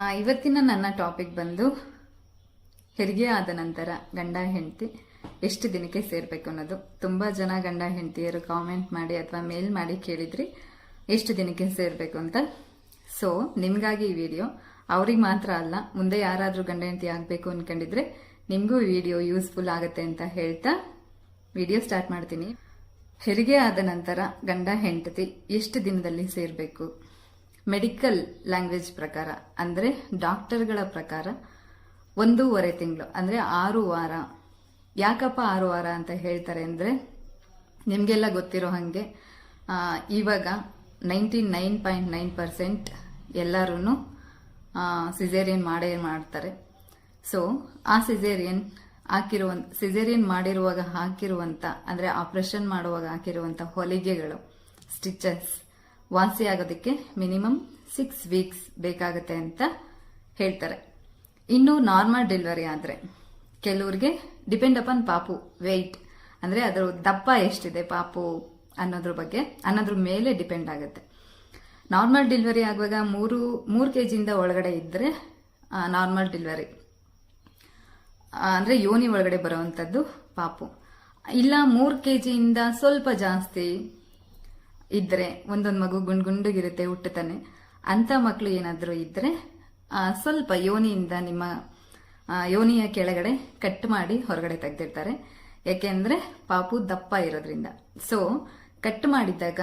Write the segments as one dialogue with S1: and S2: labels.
S1: ಇವತ್ತಿನ ನನ್ನ ಟಾಪಿಕ್ ಬಂದು ಹೆರಿಗೆ ಆದ ನಂತರ ಗಂಡ ಹೆಂಡತಿ ಎಷ್ಟು ದಿನಕ್ಕೆ ಸೇರಬೇಕು ಅನ್ನೋದು. ತುಂಬಾ ಜನ ಗಂಡ ಹೆಂಡತಿಯರು ಕಾಮೆಂಟ್ ಮಾಡಿ ಅಥವಾ ಮೇಲ್ ಮಾಡಿ ಕೇಳಿದ್ರಿ ಎಷ್ಟು ದಿನಕ್ಕೆ ಸೇರಬೇಕು ಅಂತ. ಸೊ ನಿಮಗಾಗಿ ಈ ವಿಡಿಯೋ ಅವ್ರಿಗೆ ಮಾತ್ರ ಅಲ್ಲ, ಮುಂದೆ ಯಾರಾದರೂ ಗಂಡ ಹೆಂಡತಿ ಆಗಬೇಕು ಅಂದ್ಕೊಂಡಿದ್ರೆ ನಿಮಗೂ ಈ ವಿಡಿಯೋ ಯೂಸ್ಫುಲ್ ಆಗುತ್ತೆ ಅಂತ ಹೇಳ್ತಾ ವಿಡಿಯೋ ಸ್ಟಾರ್ಟ್ ಮಾಡ್ತೀನಿ. ಹೆರಿಗೆ ಆದ ನಂತರ ಗಂಡ ಹೆಂಡತಿ ಎಷ್ಟು ದಿನದಲ್ಲಿ ಸೇರ್ಬೇಕು? ಮೆಡಿಕಲ್ ಲ್ಯಾಂಗ್ವೇಜ್ ಪ್ರಕಾರ, ಅಂದರೆ ಡಾಕ್ಟರ್ಗಳ ಪ್ರಕಾರ ಒಂದೂವರೆ ತಿಂಗಳು, ಅಂದರೆ ಆರು ವಾರ. ಯಾಕಪ್ಪ ಆರು ವಾರ ಅಂತ ಹೇಳ್ತಾರೆ ಅಂದರೆ, ನಿಮಗೆಲ್ಲ ಗೊತ್ತಿರೋ ಹಾಗೆ ಇವಾಗ ninety nine point nine percent ಎಲ್ಲರೂ ಸಿಸೇರಿಯನ್ ಮಾಡೇ ಮಾಡ್ತಾರೆ. ಸೊ ಆ ಸಿಸೇರಿಯನ್ ಹಾಕಿರುವ ಸಿಸೇರಿಯನ್ ಮಾಡಿರುವಾಗ ಹಾಕಿರುವಂತ, ಅಂದ್ರೆ ಆಪರೇಷನ್ ಮಾಡುವಾಗ ಹಾಕಿರುವಂತ ಹೊಲಿಗೆಗಳು ಸ್ಟಿಚಸ್ ವಾಸಿ ಆಗೋದಕ್ಕೆ ಮಿನಿಮಮ್ ಸಿಕ್ಸ್ ವೀಕ್ಸ್ ಬೇಕಾಗುತ್ತೆ ಅಂತ ಹೇಳ್ತಾರೆ. ಇನ್ನು ನಾರ್ಮಲ್ ಡೆಲಿವರಿ ಆದರೆ ಕೆಲವ್ರಿಗೆ ಡಿಪೆಂಡ್ ಅಪಾನ್ ಪಾಪು ವೆಯ್ಟ್ ಅಂದರೆ ಅದರ ದಪ್ಪ ಎಷ್ಟಿದೆ ಪಾಪು ಅನ್ನೋದ್ರ ಬಗ್ಗೆ, ಅನ್ನೋದ್ರ ಮೇಲೆ ಡಿಪೆಂಡ್ ಆಗುತ್ತೆ. ನಾರ್ಮಲ್ ಡೆಲಿವರಿ ಆಗುವಾಗ ಮೂರು ಮೂರು ಕೆ ಜಿಯಿಂದ ಒಳಗಡೆ ಇದ್ದರೆ ನಾರ್ಮಲ್ ಡೆಲಿವರಿ ಅಂದರೆ ಯೋನಿ ಒಳಗಡೆ ಬರುವಂಥದ್ದು ಪಾಪು. ಇಲ್ಲ ಮೂರು ಕೆ ಜಿಯಿಂದ ಸ್ವಲ್ಪ ಜಾಸ್ತಿ ಇದ್ರೆ ಒಂದೊಂದು ಮಗು ಗುಂಡ್ ಗುಂಡುಗಿರುತ್ತೆ ಹುಟ್ಟುತ್ತಾನೆ ಅಂತ ಮಕ್ಕಳು ಏನಾದರೂ ಇದ್ರೆ ಸ್ವಲ್ಪ ಯೋನಿಯಿಂದ ನಿಮ್ಮ ಯೋನಿಯ ಕೆಳಗಡೆ ಕಟ್ ಮಾಡಿ ಹೊರಗಡೆ ತೆಗೆದಿರ್ತಾರೆ ಯಾಕೆಂದ್ರೆ ಪಾಪು ದಪ್ಪ ಇರೋದ್ರಿಂದ. ಸೊ ಕಟ್ ಮಾಡಿದಾಗ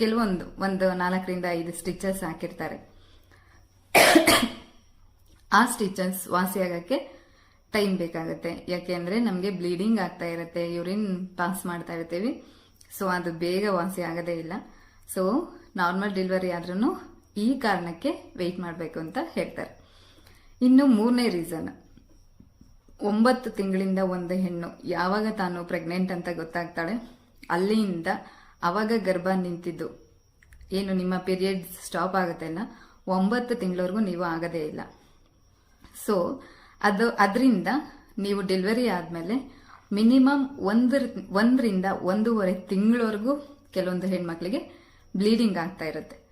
S1: ಕೆಲವೊಂದು, ಒಂದು ನಾಲ್ಕರಿಂದ ಐದು ಸ್ಟಿಚಸ್ ಹಾಕಿರ್ತಾರೆ. ಆ ಸ್ಟಿಚಸ್ ವಾಸಿಯಾಗಕ್ಕೆ ಟೈಮ್ ಬೇಕಾಗುತ್ತೆ. ಯಾಕೆಂದ್ರೆ ನಮಗೆ ಬ್ಲೀಡಿಂಗ್ ಆಗ್ತಾ ಇರುತ್ತೆ ಯೂರಿನ್ ಪಾಸ್ ಮಾಡ್ತಾ ಇರ್ತೀವಿ. ಸೊ ಅದು ಬೇಗ ವಾಸಿ ಆಗದೇ ಇಲ್ಲ. ಸೊ ನಾರ್ಮಲ್ ಡೆಲಿವರಿ ಆದ್ರೂ ಈ ಕಾರಣಕ್ಕೆ ವೆಯ್ಟ್ ಮಾಡಬೇಕು ಅಂತ ಹೇಳ್ತಾರೆ. ಇನ್ನು ಮೂರನೇ ರೀಸನ್ ಒಂಬತ್ತು ತಿಂಗಳಿಂದ ಒಂದು ಹೆಣ್ಣು ಯಾವಾಗ ತಾನು ಪ್ರೆಗ್ನೆಂಟ್ ಅಂತ ಗೊತ್ತಾಗ್ತಾಳೆ? ಅಲ್ಲಿಯಿಂದ ಅವಾಗ ಗರ್ಭ ನಿಂತಿದ್ದು. ಏನು, ನಿಮ್ಮ ಪೀರಿಯಡ್ ಸ್ಟಾಪ್ ಆಗುತ್ತೆಲ್ಲ ಒಂಬತ್ತು ತಿಂಗಳವರೆಗೂ ನೀವು ಆಗದೇ ಇಲ್ಲ. ಸೊ ಅದು, ಅದರಿಂದ ನೀವು ಡೆಲಿವರಿ ಆದಮೇಲೆ ಮಿನಿಮಮ್ ಒಂದರ, ಒಂದರಿಂದ ಒಂದೂವರೆ ತಿಂಗಳವರೆಗೂ ಕೆಲವೊಂದು ಹೆಣ್ಮಕ್ಳಿಗೆ ಬ್ಲೀಡಿಂಗ್ ಆಗ್ತಾ ಇರುತ್ತೆ.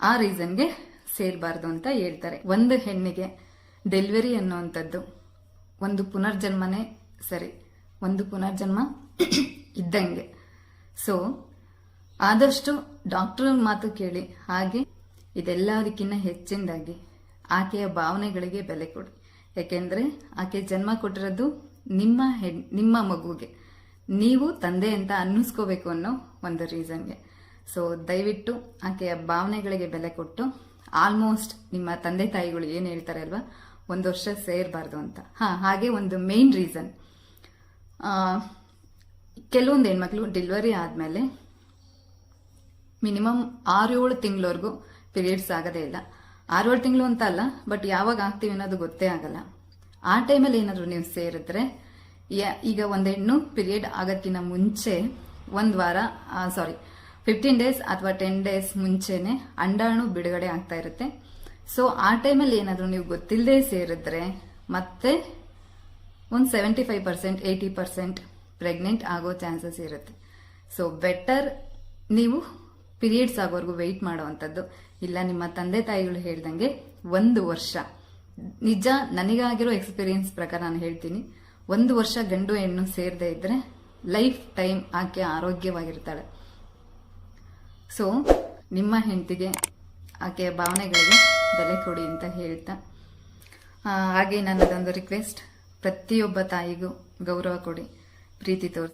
S1: ಆ ರೀಸನ್ಗೆ ಸೇರಬಾರ್ದು ಅಂತ ಹೇಳ್ತಾರೆ. ಒಂದು ಹೆಣ್ಣಿಗೆ ಡೆಲಿವರಿ ಅನ್ನುವಂಥದ್ದು ಒಂದು ಪುನರ್ಜನ್ಮನೇ ಸರಿ, ಒಂದು ಪುನರ್ಜನ್ಮ ಇದ್ದಂಗೆ. ಸೊ ಆದಷ್ಟು ಡಾಕ್ಟರ್ ಮಾತು ಕೇಳಿ, ಹಾಗೆ ಇದೆಲ್ಲದಕ್ಕಿಂತ ಹೆಚ್ಚಿನದಾಗಿ ಆಕೆಯ ಭಾವನೆಗಳಿಗೆ ಬೆಲೆ ಕೊಡಿ. ಯಾಕೆಂದರೆ, ಆಕೆ ಜನ್ಮ ಕೊಟ್ಟಿರೋದು ನಿಮ್ಮ ಹೆಣ್, ನಿಮ್ಮ ಮಗುಗೆ. ನೀವು ತಂದೆ ಅಂತ ಅನ್ನಿಸ್ಕೋಬೇಕು ಅನ್ನೋ ಒಂದು ರೀಸನ್ಗೆ. ಸೊ ದಯವಿಟ್ಟು ಆಕೆಯ ಭಾವನೆಗಳಿಗೆ ಬೆಲೆ ಕೊಟ್ಟು ಆಲ್ಮೋಸ್ಟ್ ನಿಮ್ಮ ತಂದೆ ತಾಯಿಗಳು ಏನು ಹೇಳ್ತಾರೆ ಅಲ್ವಾ? ಒಂದು ವರ್ಷ ಸೇರಬಾರ್ದು ಅಂತ. ಹಾ, ಹಾಗೆ ಒಂದು ಮೇನ್ ರೀಸನ್ ಕೆಲವೊಂದು ಹೆಣ್ಮಕ್ಳು ಡೆಲಿವರಿ ಆದಮೇಲೆ ಮಿನಿಮಮ್ ಆರು ಏಳು ತಿಂಗಳವರೆಗೂ ಪೀರಿಯಡ್ಸ್ ಆಗೋದೇ ಇಲ್ಲ. ಆರು ಏಳು ತಿಂಗಳು ಅಂತ ಅಲ್ಲ ಬಟ್ ಯಾವಾಗ ಆಗ್ತೀವಿ ಅನ್ನೋದು ಗೊತ್ತೇ ಆಗಲ್ಲ. ಆ ಟೈಮಲ್ಲಿ ಏನಾದರೂ ನೀವು ಸೇರಿದ್ರೆ ಈಗ ಒಂದು ಹೆಣ್ಣು ಪೀರಿಯಡ್ ಮುಂಚೆ ಒಂದು ವಾರ ಸಾರಿ ಫಿಫ್ಟೀನ್ ಡೇಸ್ ಅಥವಾ ಟೆನ್ ಡೇಸ್ ಮುಂಚೆನೆ ಅಂಡಾಣು ಬಿಡುಗಡೆ ಆಗ್ತಾ ಇರುತ್ತೆ. ಸೊ ಆ ಟೈಮಲ್ಲಿ ಏನಾದರೂ ನೀವು ಗೊತ್ತಿಲ್ಲದೆ ಸೇರಿದ್ರೆ ಮತ್ತೆ ಒಂದು seventy five percent eighty percent pregnant ಆಗೋ ಚಾನ್ಸಸ್ ಇರುತ್ತೆ. ಸೊ ಬೆಟರ್ ನೀವು ಪಿರಿಯಡ್ಸ್ ಆಗೋವರೆಗೂ ವೆಯ್ಟ್ ಮಾಡುವಂಥದ್ದು ಇಲ್ಲ, ನಿಮ್ಮ ತಂದೆ ತಾಯಿಗಳು ಹೇಳ್ದಂಗೆ ಒಂದು ವರ್ಷ. ನಿಜ, ನನಗಾಗಿರೋ ಎಕ್ಸ್ಪೀರಿಯನ್ಸ್ ಪ್ರಕಾರ ನಾನು ಹೇಳ್ತೀನಿ. ಒಂದು ವರ್ಷ ಗಂಡು ಹೆಣ್ಣು ಸೇರದೆ ಇದ್ರೆ ಲೈಫ್ ಟೈಮ್ ಆಕೆ ಆರೋಗ್ಯವಾಗಿರ್ತಾಳೆ. ಸೊ, ನಿಮ್ಮ ಹೆಂಡತಿಗೆ ಆಕೆಯ ಭಾವನೆಗಳಿಗೆ ಬೆಲೆ ಕೊಡಿ ಅಂತ ಹೇಳ್ತಾ ಹಾಗೆ ನನ್ನದೊಂದು ರಿಕ್ವೆಸ್ಟ್ ಪ್ರತಿಯೊಬ್ಬ ತಾಯಿಗೂ ಗೌರವ ಕೊಡಿ, ಪ್ರೀತಿ ತೋರಿಸಿ